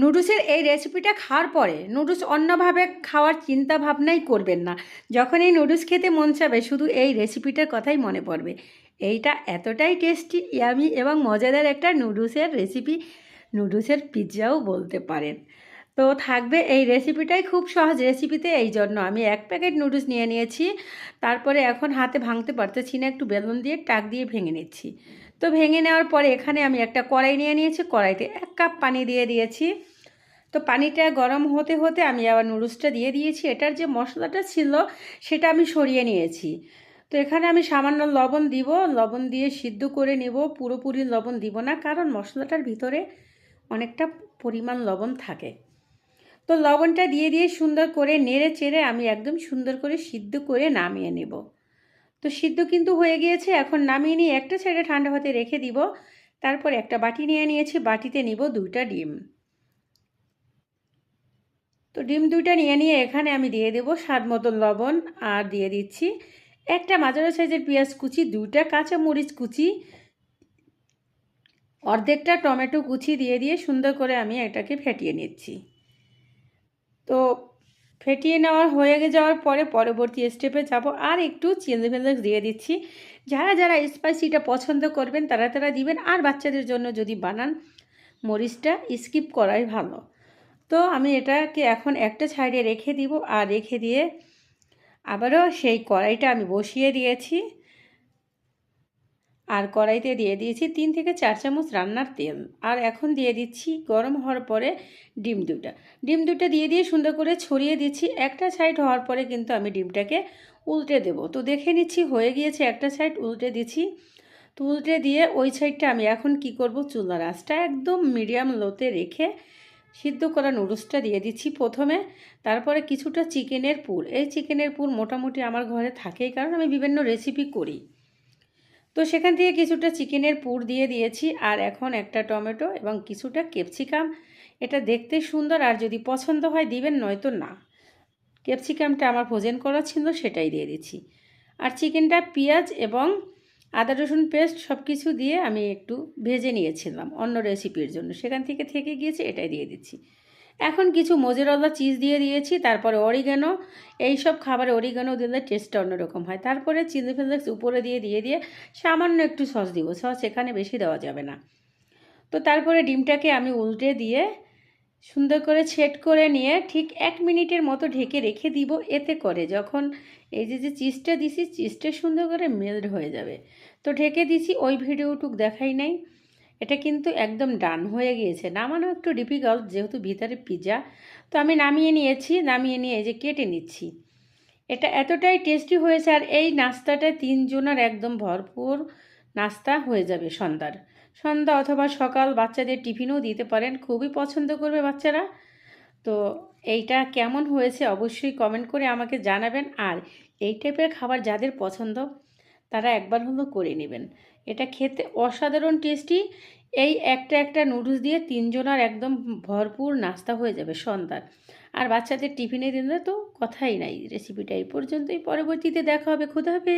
নুডলসের এই রেসিপিটা খাওয়ার পরে নুডলস অন্যভাবে খাওয়ার চিন্তা ভাবনাই করবেন না। যখন এই নুডলস খেতে মন চাবে, শুধু এই রেসিপিটার কথাই মনে পড়বে। এইটা এতটাই টেস্টি, ইয়ামি এবং মজাদার একটা নুডলসের রেসিপি, নুডলসের পিৎজাও বলতে পারেন। তো থাকবে এই রেসিপিটাই খুব সহজ রেসিপিতে এই জন্য। আমি এক প্যাকেট নুডলস নিয়ে নিয়েছি। তারপরে এখন হাতে ভাঙতে পারতেছি না, একটু বেলুন দিয়ে টাক দিয়ে ভেঙে নিচ্ছি। তো ভেঙে নেওয়ার পরে এখানে আমি একটা কড়াই নিয়ে নিয়েছি, কড়াইতে এক কাপ পানি দিয়ে দিয়েছি। তো পানিটা গরম হতে হতে আমি আবার নুডলসটা দিয়ে দিয়েছি। এটার যে মশলাটা ছিল, সেটা আমি সরিয়ে নিয়েছি। তো এখানে আমি সামান্য লবণ দিব। লবণ দিয়ে সিদ্ধ করে নেব। পুরোপুরি লবণ দিব না, কারণ মশলাটার ভিতরে অনেকটা পরিমাণ লবণ থাকে। তো লবণটা দিয়ে দিয়ে সুন্দর করে নেড়ে চেড়ে আমি একদম সুন্দর করে সিদ্ধ করে নামিয়ে নেব। তো সিদ্ধ কিন্তু হয়ে গিয়েছে, এখন নামিয়ে নিয়ে একটা সাইডে ঠান্ডা হতে রেখে দিব। তারপর একটা বাটি নিয়ে নিয়েছি, বাটিতে নিব দুইটা ডিম। তো ডিম দুইটা নিয়ে নিয়ে এখানে আমি দিয়ে দেবো স্বাদ মতো লবণ আর দিয়ে দিচ্ছি একটা মাঝারি সাইজের পেঁয়াজ কুচি, দুইটা কাঁচা মরিচ কুচি, অর্ধেকটা টমেটো কুচি দিয়ে দিয়ে সুন্দর করে আমি এটাকে ফেটিয়ে নিচ্ছি। তো ফেটিয়ে নেওয়ার হয়ে যাওয়ার পরে পরবর্তী স্টেপে যাব। আর একটু চিলি ফ্লেক্স দিয়ে দিচ্ছি। যারা যারা স্পাইসিটা পছন্দ করবেন, তারা তারা দিবেন। আর বাচ্চাদের জন্য যদি বানান, মরিচটা স্কিপ করাই ভালো। তো আমি এটাকে এখন একটা সাইডে রেখে দিব। আর রেখে দিয়ে আবারও সেই কড়াইটা আমি বসিয়ে দিয়েছি। আর কড়াইতে দিয়ে দিয়েছি তিন থেকে চার চামচ রান্নার তেল। আর এখন দিয়ে দিচ্ছি গরম হওয়ার পরে ডিম দুটা ডিম দুটা দিয়ে দিয়ে সুন্দর করে ছড়িয়ে দিচ্ছি। একটা সাইড হওয়ার পরে কিন্তু আমি ডিমটাকে উল্টে দেব। তো দেখে নিচ্ছি হয়ে গিয়েছে একটা সাইড উল্টে দিচ্ছি। তো উল্টে দিয়ে ওই সাইডটা আমি এখন কি করব? চুলার আঁচটা একদম মিডিয়াম লোতে রেখে সিদ্ধ করা নুডলসটা দিয়ে দিচ্ছি প্রথমে। তারপরে কিছুটা চিকেনের পুর। এই চিকেনের পুর মোটামুটি আমার ঘরে থাকেই, কারণ আমি বিভিন্ন রেসিপি করি। তো সেখান থেকে কিছুটা চিকেনের পুর দিয়ে দিয়েছি, আর এখন একটা টমেটো এবং কিছুটা ক্যাপসিকাম। এটা দেখতে সুন্দর, আর যদি পছন্দ হয় দিবেন, নয়তো না। ক্যাপসিকামটা আমার ভোজন করা ছিল, সেটাই দিয়ে দিচ্ছি। আর চিকেনটা পেঁয়াজ এবং আদা রসুন পেস্ট সব কিছু দিয়ে আমি একটু ভেজে নিয়েছিলাম অন্য রেসিপির জন্য। সেখান থেকে থেকে গিয়েছে, এটাই দিয়ে দিচ্ছি। এখন কিছু মোজেরলা চিজ দিয়ে দিয়েছি, তারপরে অরিগানো এই সব খাবারে অরিগানো দিলে টেস্টটা অন্যরকম হয়। তারপরে চিলি ফ্লেক্স উপরে দিয়ে দিয়ে দিয়ে সামান্য একটু সস দিব। সস এখানে বেশি দেওয়া যাবে না। তো তারপরে ডিমটাকে আমি উল্টে দিয়ে সুন্দর করে ছেট করে নিয়ে ঠিক এক মিনিটের মতো ঢেকে রেখে দিব। এতে করে যখন এই যে যে চিজটা দিছি চিজটা সুন্দর করে মেল্ট হয়ে যাবে। তো ঢেকে দিছি, ওই ভিডিওটুক দেখাই নাই। এটা কিন্তু একদম ডান হয়ে গিয়েছে। নামানো একটু ডিফিকাল্ট যেহেতু ভিতরে পিজা তো আমি নামিয়ে নিয়েছি, নামিয়ে নিয়ে এই যে কেটে নিচ্ছি। এটা এতটাই টেস্টি হয়েছে আর এই নাস্তাটা তিনজনের একদম ভরপুর নাস্তা হয়ে যাবে সন্ধ্যার। সন্ধ্যা অথবা সকাল বাচ্চাদের টিফিনও দিতে পারেন, খুবই পছন্দ করবে বাচ্চারা। তো এইটা কেমন হয়েছে অবশ্যই কমেন্ট করে আমাকে জানাবেন। আর এই টাইপের খাবার যাদের পছন্দ তারা একবার হলো করে নেবেন। এটা খেতে অসাধারণ টেস্টি এই একটা একটা নুডলস দিয়ে তিনজনার একদম ভরপুর নাস্তা হয়ে যাবে সন্ধ্যার। আর বাচ্চাদের টিফিনে দিলে তো কথাই নাই। রেসিপিটা এই পর্যন্তই। পরবর্তীতে দেখা হবে। খুদা হবে